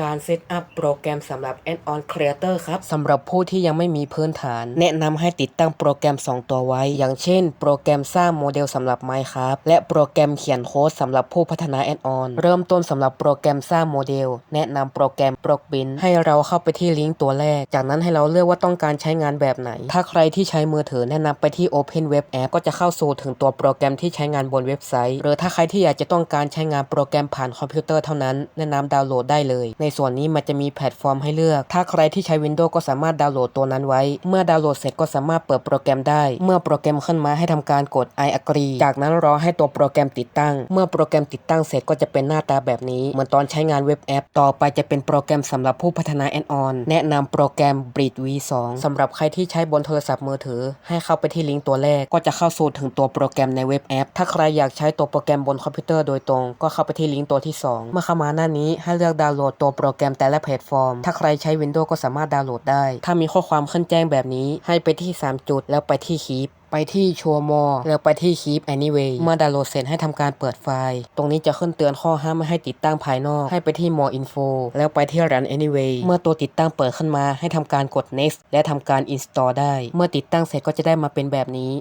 การเซตอัพโปรแกรมสำหรับ Add-on Creator ครับสำหรับผู้ที่ยังไม่มีพื้นฐาน แนะนำให้ติดตั้งโปรแกรม 2 ตัวไว้ อย่างเช่น โปรแกรมสร้างโมเดลสำหรับ Minecraft และโปรแกรมเขียนโค้ดสำหรับผู้พัฒนา Add-on เริ่มต้นสำหรับโปรแกรมสร้างโมเดล แนะนำโปรแกรม p r o b i n ให้เราเข้าไปที่ลิงก์ตัวแรก จากนั้นให้เราเลือกว่าต้องการใช้งานแบบไหน ถ้าใครที่ใช้มือถือแนะนำไปที่ Open Web App ก็จะเข้าสู่ถึงตัวโปรแกรมที่ใช้งานบนเว็บไซต์ หรือถ้าใครที่อยากจะต้องการใช้งานโปรแกรมผ่านคอมพิวเตอร์เท่านั้น แนะนำดาวน์โหลดได้เลยในส่วนนี้มันจะมีแพลตฟอร์มให้เลือก ถ้าใครที่ใช้ Windows ก็สามารถดาวน์โหลดตัวนั้นไว้ เมื่อดาวน์โหลดเสร็จก็สามารถเปิดโปรแกรมได้ เมื่อโปรแกรมขึ้นมาให้ทำการกด I agree จากนั้นรอให้ตัวโปรแกรมติดตั้ง เมื่อโปรแกรมติดตั้งเสร็จก็จะเป็นหน้าตาแบบนี้เหมือนตอนใช้งานเว็บแอป ต่อไปจะเป็นโปรแกรมสำหรับผู้พัฒนาแอนออนแนะนำโปรแกรม Bridge V2 สำหรับใครที่ใช้บนโทรศัพท์มือถือ ให้เข้าไปที่ลิงก์ตัวแรกก็จะเข้าสู่ถึงตัวโปรแกรมในเว็บแอป ถ้าใครอยากใช้ตัวโปรแกรมบนคอมพิวเตอร์โดยตรง ก็เข้าไปที่ลิงก์ตัวที่ 2 เมื่อเข้ามาหน้านี้ให้เลือกดาวน์โหลดตัวโปรแกรมแต่ละแพลตฟอร์ม ถ้าใครใช้ Windows ก็สามารถดาวน์โหลดได้ ถ้ามีข้อความขึ้นแจ้งแบบนี้ ให้ไปที่ 3 จุดแล้วไปที่คีปไปที่ชัวร์มอแล้วไปที่ Keep Anyway เมื่อดาวน์โหลดเสร็จให้ทำการเปิดไฟล์ ตรงนี้จะขึ้นเตือนข้อห้ามไม่ให้ติดตั้งภายนอก ให้ไปที่ More Info แล้วไปที่ Run Anyway เมื่อตัวติดตั้งเปิดขึ้นมาให้ทำการกด Next และทำการ Install ได้ เมื่อติดตั้งเสร็จก็จะได้มาเป็นแบบนี้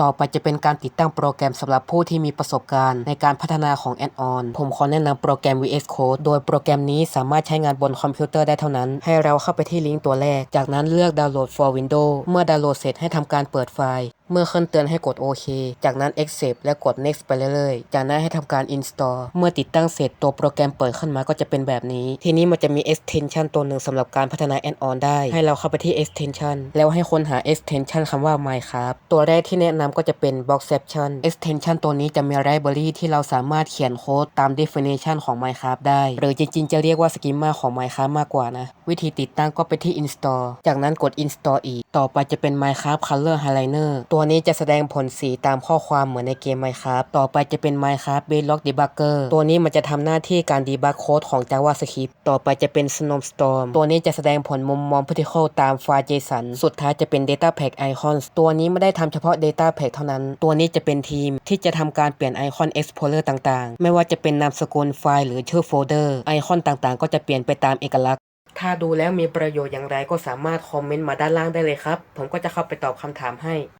ต่อไปจะเป็นการติดตั้งโปรแกรมสำหรับผู้ที่มีประสบการณ์ในการพัฒนาของแอดออน ผมขอแนะนำโปรแกรม VS Code โดยโปรแกรมนี้สามารถใช้งานบนคอมพิวเตอร์ได้เท่านั้น ให้เราเข้าไปที่ลิงก์ตัวแรก จากนั้นเลือกดาวน์โหลด for Windows เมื่อดาวน์โหลดเสร็จให้ทำการเปิดไฟล์เมื่อขึ้นเตือนให้กดโอเคจากนั้น accept และกด next ไปเรื่อยๆ จากนั้นให้ทำการ install เมื่อติดตั้งเสร็จตัวโปรแกรมเปิดขึ้นมาก็จะเป็นแบบนี้ ทีนี้มันจะมี extension ตัวหนึ่งสำหรับการพัฒนา add-on ได้ ให้เราเข้าไปที่ extension แล้วให้ค้นหา extension คำว่า minecraft ตัวแรกที่แนะนำก็จะเป็น boxception extension ตัวนี้จะมี library ที่เราสามารถเขียนโค้ดตาม definition ของ minecraft ได้ หรือจริงๆ จะเรียกว่า schema ของ minecraft มากกว่านะ วิธีติดตั้งก็ไปที่ install จากนั้นกด install อีก ต่อไปจะเป็น minecraft color highlighter ตัวันี้จะแสดงผลสีตามข้อความเหมือนในเกม Minecraft ต่อไปจะเป็น Minecraft Bedrock Debugger ตัวนี้มันจะทำหน้าที่การดีบักโค้ดของ JavaScript ต่อไปจะเป็น Snowstorm ตัวนี้จะแสดงผลมุมมอง Particle ตามไฟล์ JSON สุดท้ายจะเป็น Data Pack Icons ตัวนี้ไม่ได้ทำเฉพาะ Data Pack เท่านั้น ตัวนี้จะเป็นทีมที่จะทำการเปลี่ยนไอคอน Explorer ต่างๆ ไม่ว่าจะเป็นนามสกุลไฟล์หรือชื่อโฟลเดอร์ไอคอนต่างๆ ก็จะเปลี่ยนไปตามเอกลักษณ์ถ้าดูแล้วมีประโยชน์อย่างไรก็สามารถคอมเมนต์มาด้านล่างได้เลยครับ ผมก็จะเข้าไปตอบคำถามให้